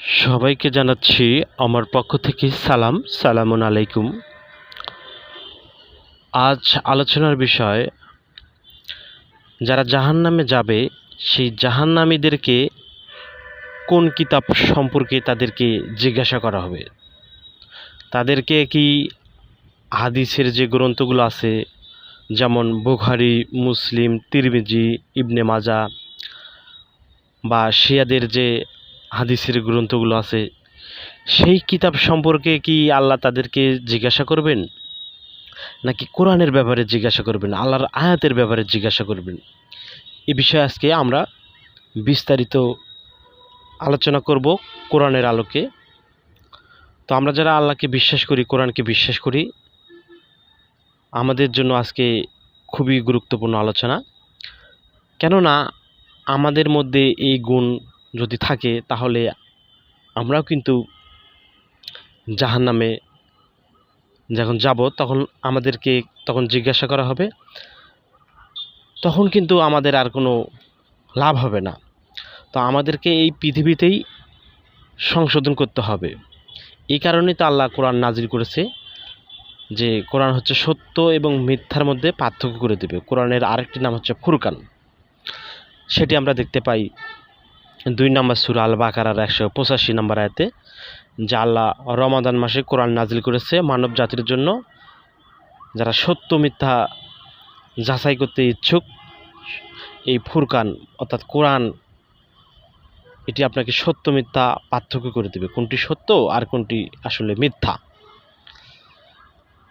সবাইকে জানাচ্ছি আমার পক্ষ থেকে সালাম, সালামুন আলাইকুম। আজ আলোচনার বিষয়, যারা জাহান্নামে যাবে, সেই জাহান্নামীদেরকে কোন কিতাব সম্পর্কে তাদেরকে জিজ্ঞাসা করা হবে? তাদেরকে কি হাদিসের যে গ্রন্থগুলো আছে, যেমন বুখারি, মুসলিম, তিরমিজি, ইবনে মাজা বা শিয়াদের যে হাদিসের গ্রন্থগুলো আছে, সেই কিতাব সম্পর্কে কি আল্লাহ তাদেরকে জিজ্ঞাসা করবেন? নাকি কোরআনের ব্যাপারে জিজ্ঞাসা করবেন, আল্লাহর আয়াতের ব্যাপারে জিজ্ঞাসা করবেন? এ বিষয়ে আজকে আমরা বিস্তারিত আলোচনা করব কোরআনের আলোকে। তো আমরা যারা আল্লাহকে বিশ্বাস করি, কোরআনকে বিশ্বাস করি, আমাদের জন্য আজকে খুবই গুরুত্বপূর্ণ আলোচনা। কেননা আমাদের মধ্যে এই গুণ যদি থাকে, তাহলে আমরাও কিন্তু জাহান নামে যখন যাব, তখন আমাদেরকে তখন জিজ্ঞাসা করা হবে। তখন কিন্তু আমাদের আর কোনো লাভ হবে না। তো আমাদেরকে এই পৃথিবীতেই সংশোধন করতে হবে। এই কারণেই তো আল্লাহ কোরআন নাজির করেছে যে কোরআন হচ্ছে সত্য এবং মিথ্যার মধ্যে পার্থক্য করে দেবে। কোরআনের আরেকটি নাম হচ্ছে ফুরকান। সেটি আমরা দেখতে পাই দুই নম্বর সুরা আল বাকারার একশো পঁচাশি নম্বর আয়তে, যা আল্লাহ রমাদান মাসে কোরআন নাজিল করেছে মানব জাতির জন্য। যারা সত্য মিথ্যা যাচাই করতে ইচ্ছুক, এই ফুরকান অর্থাৎ কোরআন, এটি আপনাকে সত্য মিথ্যা পার্থক্য করে দেবে, কোনটি সত্য আর কোনটি আসলে মিথ্যা।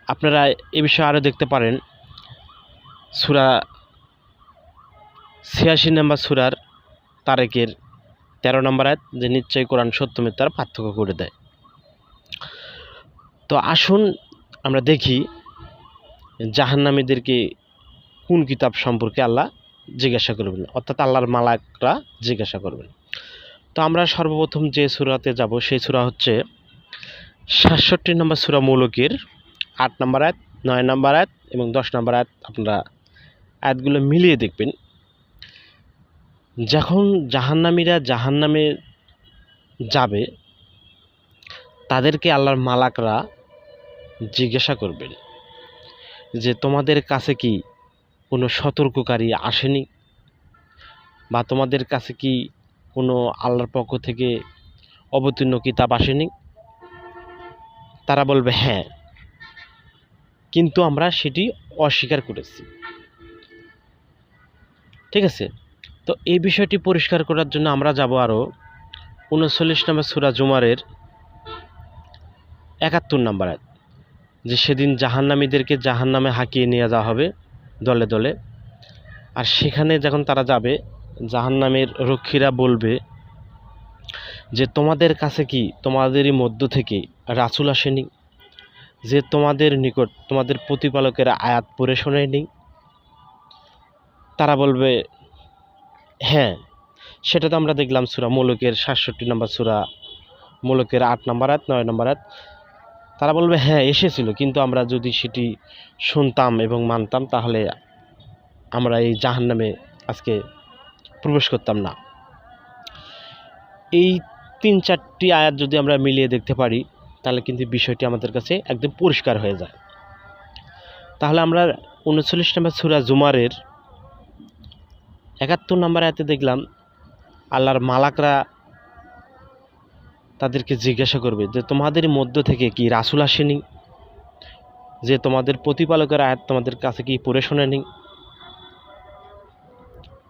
আপনারা এ বিষয়ে আরও দেখতে পারেন, সুরা ছিয়াশি নম্বর সুরার তারেকের তেরো নম্বর আয়াত, যে নিশ্চয়ই কোরআন সত্য মিথ্যার পার্থক্য করে দেয়। তো আসুন আমরা দেখি জাহান্নামীদেরকে কোন কিতাব সম্পর্কে আল্লাহ জিজ্ঞাসা করবেন, অর্থাৎ আল্লাহর মালাকরা জিজ্ঞাসা করবেন। তো আমরা সর্বপ্রথম যে সুরাতে যাব, সেই সুরা হচ্ছে সাতষট্টি নম্বর সুরা মৌলকের আট নম্বর আয়াত, নয় নম্বর আয়াত এবং দশ নম্বর আয়াত। আপনারা আয়াতগুলো মিলিয়ে দেখবেন। যখন জাহান্নামীরা জাহান্নামে যাবে, তাদেরকে আল্লাহর মালাকরা জিজ্ঞাসা করবেন যে, তোমাদের কাছে কি কোনো সতর্ককারী আসেনি? বা তোমাদের কাছে কি কোনো আল্লাহর পক্ষ থেকে অবতীর্ণ কিতাব আসেনি? তারা বলবে হ্যাঁ কিন্তু আমরা সেটি অস্বীকার করেছি। ঠিক আছে? তো এই বিষয়টি পরিষ্কার করার জন্য আমরা যাব আরও উনচল্লিশ নম্বর সুরা জুমারের একাত্তর নম্বর যে সেদিন জাহান্নামীদেরকে জাহান্নামে হাঁকিয়ে নিয়ে যাওয়া হবে দলে দলে। আর সেখানে যখন তারা যাবে, জাহান্নামের রক্ষীরা বলবে যে, তোমাদের কাছে কি? তোমাদেরই মধ্য থেকে রাসুল আসেনি? যে তোমাদের নিকট তোমাদের প্রতিপালকের আয়াত পড়ে শোনেনি? তারা বলবে হ্যাঁ সেটা তো আমরা দেখলাম সুরা মোলকের সাতষট্টি নম্বর সুরা, মোলকের আট নম্বর আয়াত, নয় নম্বর আয়াত। তারা বলবে হ্যাঁ এসেছিল, কিন্তু আমরা যদি সেটি শুনতাম এবং মানতাম, তাহলে আমরা এই জাহান নামে আজকে প্রবেশ করতাম না। এই তিন চারটি আয়াত যদি আমরা মিলিয়ে দেখতে পারি, তাহলে কিন্তু বিষয়টি আমাদের কাছে একদম পরিষ্কার হয়ে যায়। তাহলে আমরা উনচল্লিশ নম্বর সুরা জুমারের একাত্তর নম্বর এতে দেখলাম, আল্লাহর মালাকরা তাদেরকে জিজ্ঞাসা করবে যে, তোমাদের মধ্য থেকে কি রাসুল আসেনি? যে তোমাদের প্রতিপালকের আয়াত তোমাদের কাছে কি পড়ে শোনেনি?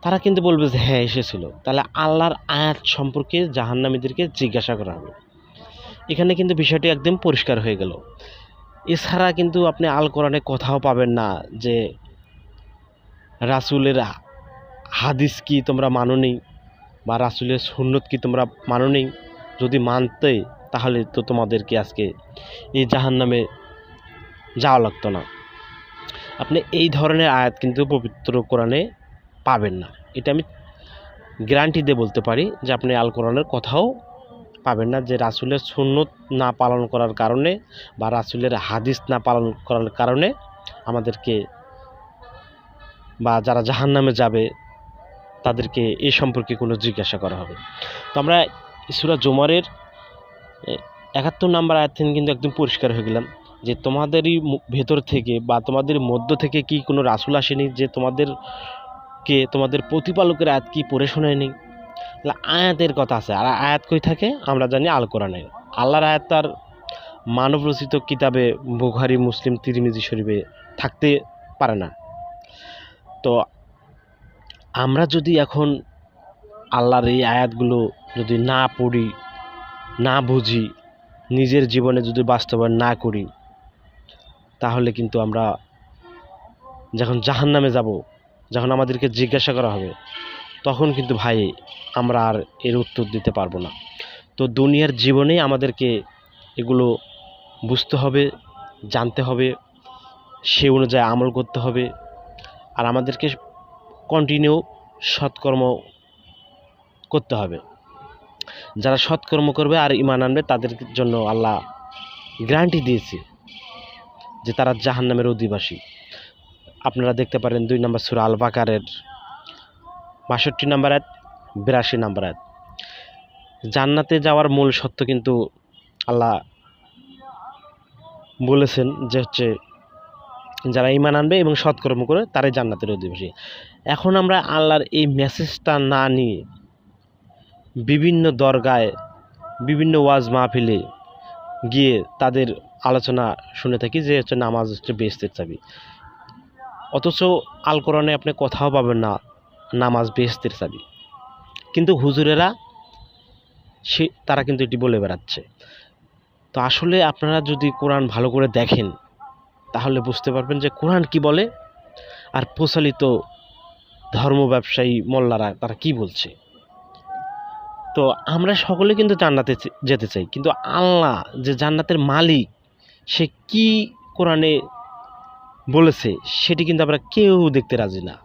তারা কিন্তু বলবে যে হ্যাঁ এসেছিল। তাহলে আল্লাহর আয়াত সম্পর্কে জাহান্নামীদেরকে জিজ্ঞাসা করা হবে। এখানে কিন্তু বিষয়টি একদম পরিষ্কার হয়ে গেল। এছাড়া কিন্তু আপনি আল কোরআনে কোথাও পাবেন না যে, রাসুলের হাদিস কি তোমরা মানো নেই? বা রাসুলের সুন্নত কি তোমরা মানো নেই? যদি মানতে, তাহলে তো তোমাদেরকে আজকে এই জাহান নামে যাওয়া লাগতো না। আপনি এই ধরনের আয়াত কিন্তু পবিত্র কোরআনে পাবেন না। এটা আমি গ্যারান্টি দিয়ে বলতে পারি যে আপনি আল কোরআনের কথাও পাবেন না যে রাসুলের সুন্নত না পালন করার কারণে বা রাসুলের হাদিস না পালন করার কারণে আমাদেরকে বা যারা জাহান নামে যাবে তাদেরকে এ সম্পর্কে কোনো জিজ্ঞাসা করা হবে। তো আমরা সুরা জোমারের একাত্তর নাম্বার আয়াত থেকে কিন্তু একদম পরিষ্কার হয়ে গেলাম যে তোমাদেরই ভেতর থেকে বা তোমাদের মধ্য থেকে কি কোনো রাসুল আসেনি যে তোমাদেরকে, তোমাদের প্রতিপালকের আয়াত কি পড়ে শোনায়নি? তাহলে আয়াতের কথা আছে। আর আয়াত কই থাকে? আমরা জানি আল কোরআনে আল্লাহর আয়াত তার মানব রচিত কিতাবে বুখারি, মুসলিম, তিরমিজি শরীফে থাকতে পারে না। তো আমরা যদি এখন আল্লাহর এই আয়াতগুলো যদি না পড়ি, না বুঝি, নিজের জীবনে যদি বাস্তবায়ন না করি, তাহলে কিন্তু আমরা যখন জাহান নামে যাব, যখন আমাদেরকে জিজ্ঞাসা করা হবে, তখন কিন্তু ভাই আমরা আর এর উত্তর দিতে পারব না। তো দুনিয়ার জীবনেই আমাদেরকে এগুলো বুঝতে হবে, জানতে হবে, সে অনুযায়ী আমল করতে হবে। আর আমাদেরকে কন্টিনিউ সৎকর্ম করতে হবে। যারা সৎকর্ম করবে আর ইমান আনবে, তাদের জন্য আল্লাহ গ্যারান্টি দিয়েছে যে তারা জাহান্নামের অধিবাসী। আপনারা দেখতে পারেন দুই নম্বর সুরা আল বাকারের বাষট্টি নাম্বার এক বিরাশি নাম্বার এক জান্নাতে যাওয়ার মূল সত্য কিন্তু আল্লাহ বলেছেন যে হচ্ছে, যারা ইমান আনবে এবং সৎকর্ম করে তারাই জান্নাতের অধিবাসী। এখন আমরা আল্লাহর এই মেসেজটা না নিয়ে বিভিন্ন দরগায়, বিভিন্ন ওয়াজ মাহফিলে গিয়ে তাদের আলোচনা শুনে থাকি যে হচ্ছে নামাজ হচ্ছে বেস্তের চাবি। অথচ আল আপনি কথাও পাবেন না, নামাজ বেহেস্তের চাবি। কিন্তু হুজুরেরা সে, তারা কিন্তু এটি বলে বেড়াচ্ছে। তো আসলে আপনারা যদি কোরআন ভালো করে দেখেন, তাহলে বুঝতে পারবেন যে কোরআন কি বলে? আর প্রচলিত ধর্ম ব্যবসায়ী মোল্লারা, তারা কি বলছে? তো আমরা সকলে কিন্তু জান্নাতে যেতে চাই, কিন্তু আল্লাহ যে জান্নাতের মালিক, সে কি কোরআনে বলেছে, সেটি কিন্তু আমরা কেউ দেখতে রাজি না।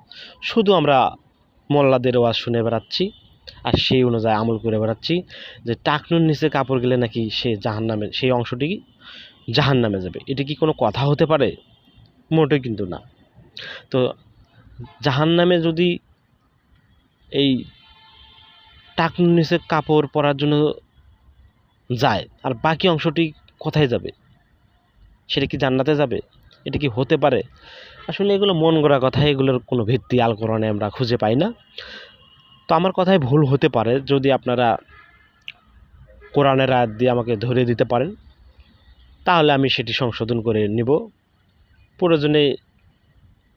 শুধু আমরা মোল্লাদের ওয়াজ শুনে বেড়াচ্ছি, আর সেই অনুযায়ী আমল করে বেড়াচ্ছি, যে টাকনুর নিচে কাপড় গেলে নাকি সে জাহান নামে সেই অংশটি জাহান নামে যাবে। এটা কি কোনো কথা হতে পারে? মোটেই কিন্তু না। তো জাহান নামে যদি এই টাকনুর নিচে কাপড় পরার জন্য যায়, আর বাকি অংশটি কোথায় যাবে? সেটা কি জান্নাতে যাবে? এটা কি হতে পারে? আসলে এগুলো মন গড়া কথা, এগুলোর কোনো ভিত্তি আল আমরা খুঁজে পাই না। তো আমার কথায় ভুল হতে পারে, যদি আপনারা কোরআনের আয়াত দিয়ে আমাকে ধরে দিতে পারেন, তাহলে আমি সেটি সংশোধন করে নিব। প্রয়োজনে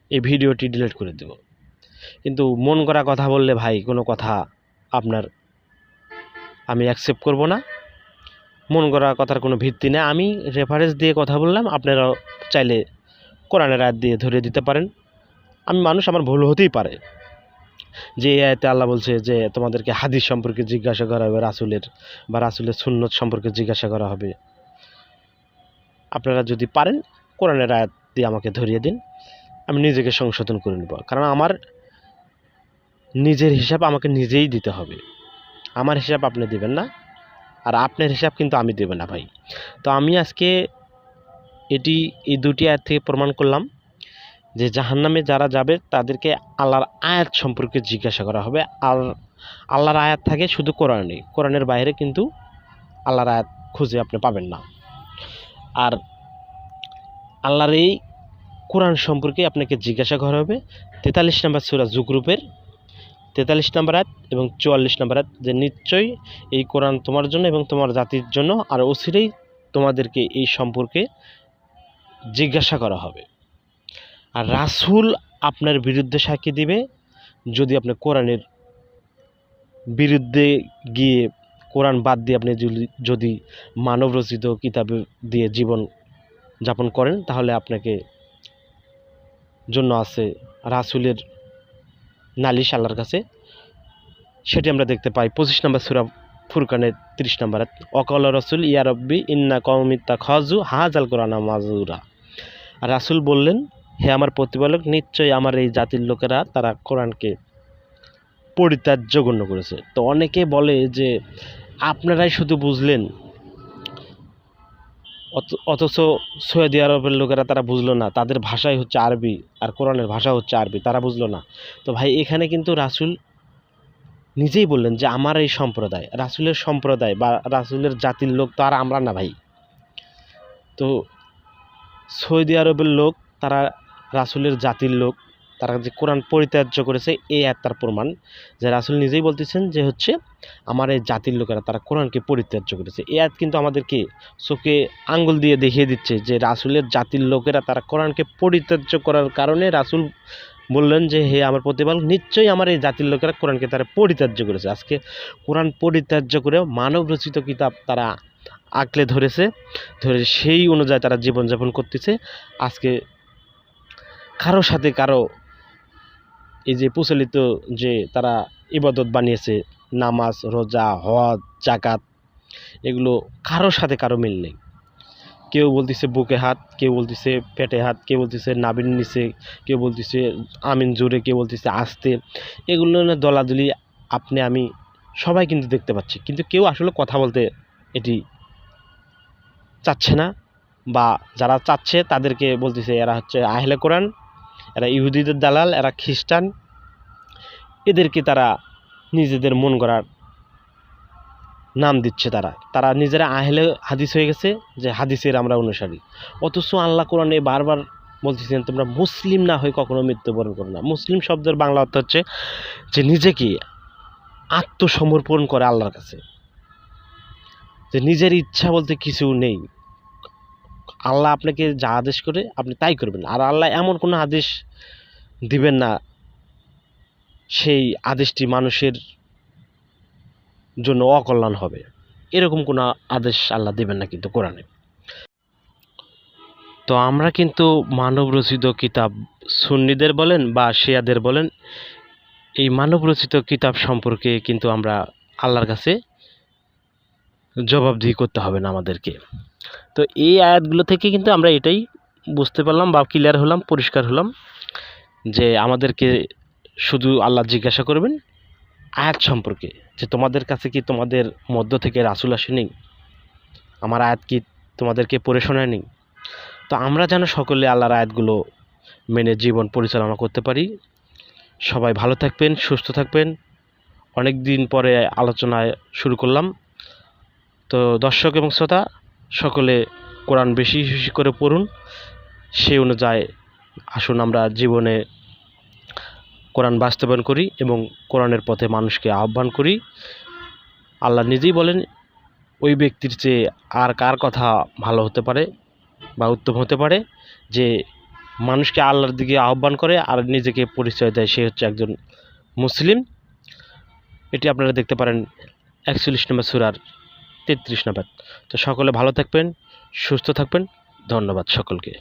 এই ভিডিওটি ডিলিট করে দেব। কিন্তু মন করা কথা বললে ভাই, কোনো কথা আপনার আমি অ্যাকসেপ্ট করব না। মন করা কথার কোনো ভিত্তি নেই। আমি রেফারেন্স দিয়ে কথা বললাম আপনারা চাইলে কোরআনের আয়াত দিয়ে ধরে দিতে পারেন। আমি মানুষ, আমার ভুল হতেই পারে। যে আয়াতে আল্লাহ বলছে যে তোমাদেরকে হাদিস সম্পর্কে জিজ্ঞাসা করা হবে, রাসুলের বা রাসুলের সুন্নত সম্পর্কে জিজ্ঞাসা করা হবে। আপনারা যদি পারেন, কোরআনের আয়াত দিয়ে আমাকে ধরিয়ে দিন। আমি নিজেকে সংশোধন করে নেব। কারণ আমার নিজের হিসাব আমাকে নিজেই দিতে হবে। আমার হিসাব আপনি দেবেন না, আর আপনার হিসাব কিন্তু আমি দেব না ভাই। তো আমি আজকে এটি, এই দুটি আয়াত থেকে প্রমাণ করলাম যে জাহান্নামে যারা যাবে, তাদেরকে আল্লাহর আয়াত সম্পর্কে জিজ্ঞাসা করা হবে। আর আল্লাহর আয়াত থাকে শুধু কোরআনে। কোরআনের বাইরে কিন্তু আল্লাহর আয়াত খুঁজে আপনি পাবেন না। আর আল্লাহর এই কোরআন সম্পর্কে আপনাকে জিজ্ঞাসা করা হবে। তেতাল্লিশ নম্বর সুরা জুগরুপের তেতাল্লিশ নম্বর আয়াত এবং চুয়াল্লিশ নম্বর আয়াত যে নিশ্চয়ই এই কোরআন তোমার জন্য এবং তোমার জাতির জন্য আর অচিরেই তোমাদেরকে এই সম্পর্কে জিজ্ঞাসা করা হবে। আর রাসূল আপনার বিরুদ্ধে সাক্ষী দিবে, যদি আপনি কোরআনের বিরুদ্ধে গিয়ে কোরআন বাদ দিয়ে আপনি যদি- যদি মানব রচিত কিতাব দিয়ে জীবন যাপন করেন, তাহলে আপনাকে জন্য আছে রাসূলের নালিশ আল্লাহর কাছে। সেটি আমরা দেখতে পাই। পঁচিশ নম্বর সুরা ফুরকানের তিরিশ নম্বর অকল রসুল ইয়ারব্বি ইন্না কৌমিতা খাজু হাজাল কোরআনা মাজুরা। রাসূল বললেন, হে আমার প্রতিপালক, নিশ্চয়ই আমার এই জাতির লোকেরা তারা কোরআনকে পরিত্যাজ্য গণ্য করেছে। তো অনেকে বলে যে, আপনারাই শুধু বুঝলেন অথচ সৌদি আরবের লোকেরা তারা বুঝলো না। তাদের ভাষাই হচ্ছে আরবি আর কোরআনের ভাষা হচ্ছে আরবি, তারা বুঝলো না। তো ভাই, এখানে কিন্তু রাসূল নিজেই বললেন যে, আমার এই সম্প্রদায়, রাসুলের সম্প্রদায় বা রাসুলের জাতির লোক তো আর আমরা না ভাই। তো সৌদি আরবের লোক, তারা রাসুলের জাতির লোক তারা যে কোরআন পরিত্যাজ্য করেছে, এই তার প্রমাণ যে রাসুল নিজেই বলতেছেন যে হচ্ছে, আমার এই জাতির লোকেরা তারা কোরআনকে পরিত্যাজ্য করেছে। এই আয়াত কিন্তু আমাদেরকে চোখে আঙ্গুল দিয়ে দেখিয়ে দিচ্ছে যে রাসুলের জাতির লোকেরা তারা কোরআনকে পরিত্যাজ্য করার কারণে রাসুল বললেন যে, হে আমার প্রতিপালক, নিশ্চয়ই আমার এই জাতির লোকেরা কোরআনকে তারা পরিত্যাজ্য করেছে। আজকে কোরআন পরিত্যাজ্য করে মানব রচিত কিতাব তারা আঁকলে ধরেছে, ধরে সেই অনুযায়ী তারা জীবনযাপন করতেছে। আজকে কারও সাথে কারও এই যে প্রচলিত যে তারা ইবাদত বানিয়েছে, নামাজ, রোজা, হজ জাকাত এগুলো কারোর সাথে কারও মিল নেই। কেউ বলতেছে বুকে হাত, কেউ বলতেছে পেটে হাত, কেউ বলতেছে নাবির নিচে, কেউ বলতেছে আমিন জোরে, কেউ বলতেছে আস্তে। এগুলো না দলাদলি, আপনি, আমি সবাই কিন্তু দেখতে পাচ্ছি। কিন্তু কেউ আসলে কথা বলতে এটি চাচ্ছে না বা যারা চাচ্ছে তাদেরকে বলতেছে, এরা হচ্ছে আহলে কোরআন এরা ইহুদিদের দালাল, এরা খ্রিস্টান। এদেরকে তারা নিজেদের মন গড়ার নাম দিচ্ছে তারা। তারা নিজেরা আহলে হাদিস হয়ে গেছে যে হাদিসের আমরা অনুসারী। অথচ আল্লাহ কোরআনে বারবার বলতেছেন, তোমরা মুসলিম না হয়ে কখনো মৃত্যুবরণ করো না। মুসলিম শব্দের বাংলা অর্থ হচ্ছে যে নিজেকে আত্মসমর্পণ করে আল্লাহর কাছে। যে নিজের ইচ্ছা বলতে কিছু নেই। আল্লাহ আপনাকে যা আদেশ করে আপনি তাই করবেন। আর আল্লাহ এমন কোনো আদেশ দিবেন না, সেই আদেশটি মানুষের জন্য অকল্যাণ হবে। এরকম কোনো আদেশ আল্লাহ দেবেন না কিন্তু কোরআনে। তো আমরা কিন্তু মানব রচিত কিতাব সুন্নিদের বলেন বা শিয়াদের বলেন, এই মানব রচিত কিতাব সম্পর্কে কিন্তু আমরা আল্লাহর কাছে জবাবদিহি করতে হবে না আমাদেরকে। তো এই আয়াতগুলো থেকে কিন্তু আমরা এটাই বুঝতে পারলাম বা ক্লিয়ার হলাম, পরিষ্কার হলাম যে আমাদেরকে শুধু আল্লাহ জিজ্ঞাসা করবেন আয়াত সম্পর্কে, যে তোমাদের কাছে কি তোমাদের মধ্য থেকে রাসুল আসেনি আমার আয়াত কি তোমাদেরকে পড়ে শোনায়নি তো আমরা যেন সকলে আল্লাহর আয়াতগুলো মেনে জীবন পরিচালনা করতে পারি। সবাই ভালো থাকবেন, সুস্থ থাকবেন। অনেক দিন পরে আলোচনায় শুরু করলাম। তো দর্শক এবং শ্রোতা সকলে কোরআন বেশি বেশি করে পড়ুন। সে অনুযায়ী আসুন আমরা জীবনে কোরআন বাস্তবায়ন করি এবং কোরআনের পথে মানুষকে আহ্বান করি। আল্লাহ নিজেই বলেন, ওই ব্যক্তির চেয়ে আর কার কথা ভালো হতে পারে বা উত্তম হতে পারে? যে মানুষকে আল্লাহর দিকে আহ্বান করে আর নিজেকে পরিচয় দেয়, সে হচ্ছে একজন মুসলিম। এটি আপনারা দেখতে পারেন একচল্লিশ নম্বর সুরার তেত্রিশ নাম্বার। তো সকলে ভালো থাকবেন সুস্থ থাকবেন। ধন্যবাদ সকলকে।